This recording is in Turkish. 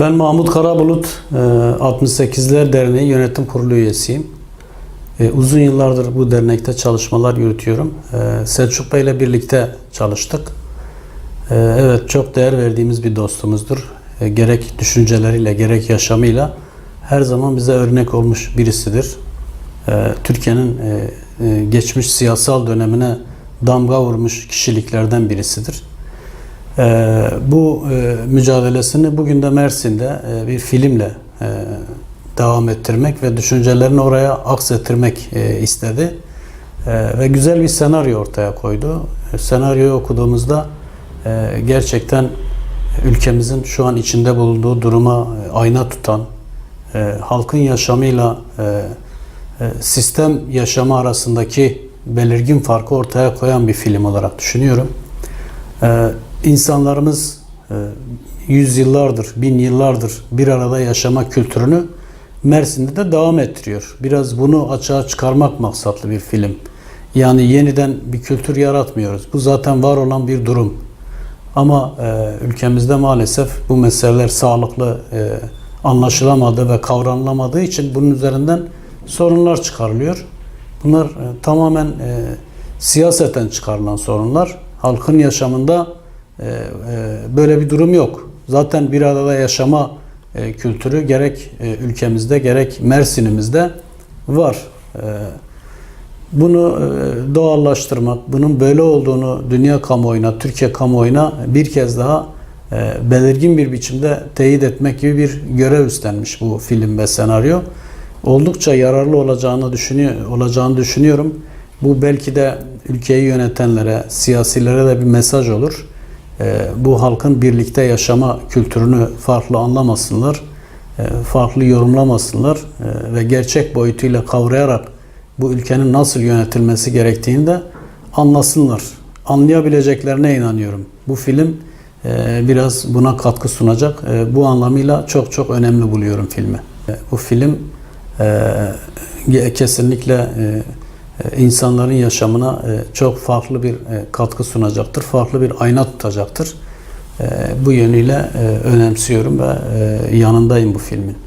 Ben Mahmut Karabulut, e, 68'ler Derneği Yönetim Kurulu üyesiyim. E, Uzun yıllardır bu dernekte çalışmalar yürütüyorum. E, Selçuk Bey ile birlikte çalıştık. E, Evet, çok değer verdiğimiz bir dostumuzdur. E, Gerek düşünceleriyle, gerek yaşamıyla her zaman bize örnek olmuş birisidir. E, Türkiye'nin e, e, geçmiş siyasal dönemine damga vurmuş kişiliklerden birisidir. Ee, bu e, mücadelesini bugün de Mersin'de e, bir filmle e, devam ettirmek ve düşüncelerini oraya aksettirmek e, istedi. E, ve güzel bir senaryo ortaya koydu. E, senaryoyu okuduğumuzda e, gerçekten ülkemizin şu an içinde bulunduğu duruma e, ayna tutan, e, halkın yaşamıyla e, e, sistem yaşamı arasındaki belirgin farkı ortaya koyan bir film olarak düşünüyorum. İnsanlarımız e, yüzyıllardır, bin yıllardır bir arada yaşama kültürünü Mersin'de de devam ettiriyor. Biraz bunu açığa çıkarmak maksatlı bir film. Yani yeniden bir kültür yaratmıyoruz. Bu zaten var olan bir durum. Ama e, ülkemizde maalesef bu meseleler sağlıklı e, anlaşılamadığı ve kavranılamadığı için bunun üzerinden sorunlar çıkarılıyor. Bunlar e, tamamen e, siyaseten çıkarılan sorunlar. Halkın yaşamında böyle bir durum yok. Zaten bir arada yaşama e, kültürü gerek e, ülkemizde gerek Mersin'imizde var. E, bunu e, doğallaştırmak, bunun böyle olduğunu dünya kamuoyuna, Türkiye kamuoyuna bir kez daha e, belirgin bir biçimde teyit etmek gibi bir görev üstlenmiş bu film ve senaryo. Oldukça yararlı olacağını düşünüyor, olacağını düşünüyorum. Bu belki de ülkeyi yönetenlere, siyasilere de bir mesaj olur. E, bu halkın birlikte yaşama kültürünü farklı anlamasınlar, e, farklı yorumlamasınlar e, ve gerçek boyutuyla kavrayarak bu ülkenin nasıl yönetilmesi gerektiğini de anlasınlar. Anlayabileceklerine inanıyorum. Bu film e, biraz buna katkı sunacak. Bu anlamıyla çok çok önemli buluyorum filmi. Bu film kesinlikle insanların yaşamına e, çok farklı bir e, katkı sunacaktır. Farklı bir ayna tutacaktır. E, Bu yönüyle e, önemsiyorum ve yanındayım bu filmin.